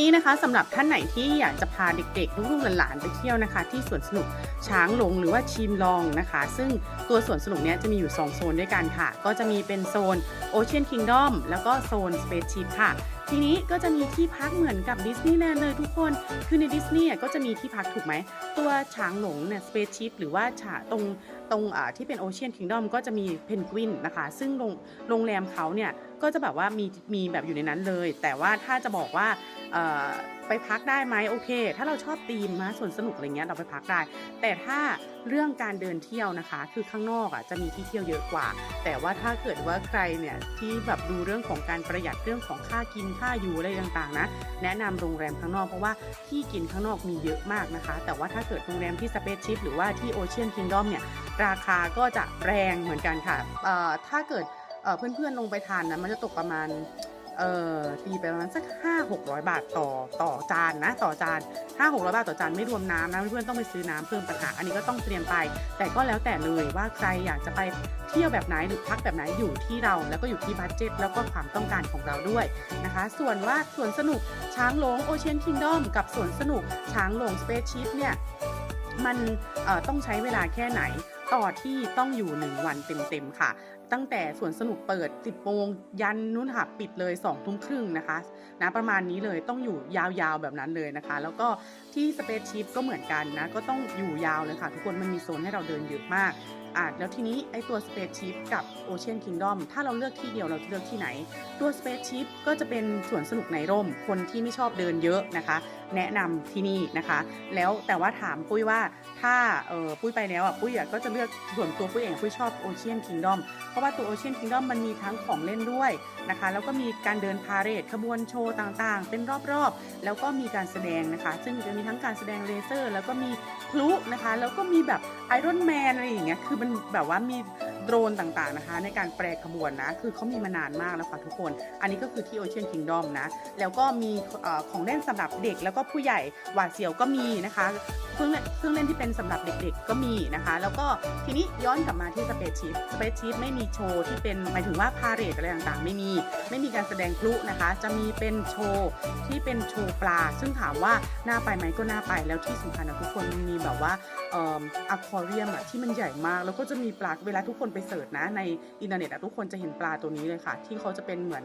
นี้นะคะสำหรับท่านไหนที่อยากจะพาเด็กๆลูกๆหลานๆไปเที่ยวนะคะ ที่สวนสนุกช้างหลงหรือว่าชิมลองนะคะ ซึ่งตัวสวนสนุกเนี้ยจะมีอยู่ 2 โซนด้วยกันค่ะ ก็จะมีเป็นโซน Ocean Kingdom แล้วก็โซน Spaceship ค่ะ ทีนี้ก็จะมีที่พักเหมือนกับดิสนีย์แลนด์เลยทุกคน คือในดิสนีย์ก็จะมีที่พักถูกไหม ตัวช้างหลงเนี่ย Spaceship หรือว่าฉาตรงตรงที่เป็น Ocean Kingdom ก็จะมีเพนกวินนะคะ ซึ่งโรงโรงแรมเขาเนี่ย ก็จะแบบว่ามีมีแบบอยู่ในนั้นเลย แต่ว่าถ้าจะบอกว่าไปพักได้ไหมโอเค ถ้าเราชอบธีมนะสวนสนุกอะไรเงี้ยเราไปพักได้ แต่ถ้าเรื่องการเดินเที่ยวนะคะ คือข้างนอกอะจะมีที่เที่ยวเยอะกว่า แต่ว่าถ้าเกิดว่าใครเนี่ยที่แบบดูเรื่องของการประหยัดเรื่องของค่ากินค่าอยู่อะไรต่างๆนะแนะนำโรงแรมข้างนอกเพราะว่าที่กินข้างนอกมีเยอะมากนะคะ แต่ว่าถ้าเกิดโรงแรมที่สเปซชิพหรือว่าที่โอเชียนคิงดอมเนี่ยราคาก็จะแรงเหมือนกันค่ะถ้าเกิด เออเพื่อนๆลงไปทานนะมันจะตกประมาณเอ่อตีไปประมาณสัก5 600บาทต่อต่อจานนะ ต่อจาน5 600บาทต่อจานไม่รวมน้ำนะเพื่อนๆต้องไปซื้อน้ำเพิ่มต่างหาอันนี้ก็ต้องเตรียมไป แต่ก็แล้วแต่เลยว่าใครอยากจะไปเที่ยวแบบไหนหรือพักแบบไหนอยู่ที่เรา แล้วก็อยู่ที่บัตเจ็ตแล้วก็ความต้องการของเราด้วยนะคะ ส่วนว่าสวนสนุกช้างหลงโอเชียนคิงดอมกับสวนสนุกช้างหลงสเปซชิพเนี่ยมันเอ่อต้องใช้เวลาแค่ไหนต่อที่ต้องอยู่ 1 วันเต็มๆค่ะ ตั้งแต่สวนสนุกเปิด 10โมงยันนู้นค่ะปิดเลย2ทุ่มครึ่งนะคะนะประมาณนี้เลยต้องอยู่ยาวๆแบบนั้นเลยนะคะ แล้วก็ที่สเปซชิพก็เหมือนกันนะก็ต้องอยู่ยาวเลยค่ะ ทุกคนมันมีโซนให้เราเดินเยอะมาก อะแล้วทีนี้ไอตัว Spaceship กับ Ocean Kingdom ถ้าเราเลือกที่เดียวเราจะเลือกที่ไหน ตัว Spaceship ก็จะเป็นสวนสนุกในร่ม คนที่ไม่ชอบเดินเยอะนะคะ แนะนำที่นี่นะคะ แล้วแต่ว่าถามปุ้ยว่าถ้าเออปุ้ยไปแล้วอะปุ้ยอะก็จะเลือกส่วนตัวปุ้ยเองปุ้ยชอบ Ocean Kingdom เพราะว่าตัว Ocean Kingdom มันมีทั้งของเล่นด้วยนะคะ แล้วก็มีการเดินพาเหรดขบวนโชว์ต่างๆ เป็นรอบๆ แล้วก็มีการแสดงนะคะ ซึ่งจะมีทั้งการแสดงเลเซอร์ แล้วก็มีพลุนะคะ แล้วก็มีแบบไอรอนแมนอะไรอย่างเงี้ยคือมันแบบว่ามีโดรนต่างๆนะคะ ในการแปรขบวนนะ คือเขามีมานานมากแล้วค่ะทุกคน อันนี้ก็คือที่ Ocean Kingdom นะ แล้วก็มีของเล่นสำหรับเด็กแล้วก็ผู้ใหญ่หวาดเสียวก็มีนะคะ เครื่องเล่นเครื่องเล่นที่เป็นสำหรับเด็กๆ ก็มีนะคะ แล้วก็ทีนี้ย้อนกลับมาที่สเปซชิพสเปซชิพไม่มีโชว์ที่เป็นหมายถึงว่าพาเรดอะไรต่างๆ ไม่มีไม่มีการแสดงพลุนะคะ จะมีเป็นโชว์ที่เป็นโชว์ปลา ซึ่งถามว่าน่าไปไหมก็น่าไปแล้วที่สำคัญนะทุกคนมีแบบว่าเอ่ออะควาเรียมอะที่มันใหญ่มาก แล้วก็จะมีปลาเวลาทุกคนไปเสิร์ชนะในอินเทอร์เน็ตอะทุกคนจะเห็นปลาตัวนี้เลยค่ะ ที่เขาจะเป็นเหมือน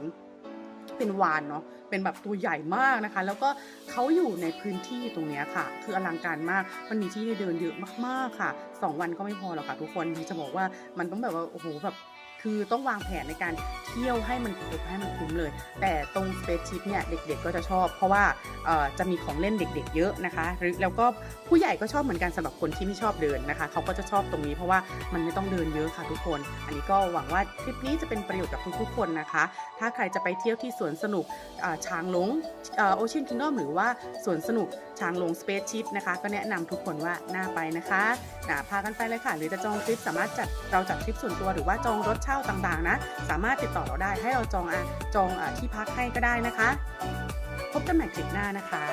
เป็นวานเนาะเป็นแบบตัวใหญ่มากนะคะ แล้วก็เขาอยู่ในพื้นที่ตรงนี้ค่ะ คืออลังการมากมันมีที่ให้เดินเยอะมากๆค่ะ 2 วันก็ไม่พอหรอกค่ะทุกคนจะบอกว่ามันต้องแบบว่าโอ้โหแบบ คือต้องวางแผนในการเที่ยวให้มันคุ้มให้มันคุ้มเลย แต่ตรง Space Ship เนี่ยเด็กๆก็จะชอบ เพราะว่าจะมีของเล่นเด็กๆเยอะนะคะ หรือแล้วก็ผู้ใหญ่ก็ชอบเหมือนกันสำหรับคนที่ไม่ชอบเดินนะคะ เขาก็จะชอบตรงนี้เพราะว่ามันไม่ต้องเดินเยอะค่ะทุกคน อันนี้ก็หวังว่าคลิปนี้จะเป็นประโยชน์กับทุกๆคนนะคะ ถ้าใครจะไปเที่ยวที่สวนสนุกช้างหลงโอเชียนคิงดอมหรือว่าสวนสนุกช้างหลงสเปซชิพนะคะ ก็แนะนำทุกคนว่าน่าไปนะคะนะพากันไปเลยค่ะ หรือจะจองทริปสามารถจัดเราจัดทริปส่วนตัวหรือว่าจองรถช่าต่างๆนะ สามารถติดต่อเราได้ให้เราจองอจองอที่พักให้ก็ได้นะคะ พบกันใหม่คลิปหน้านะคะ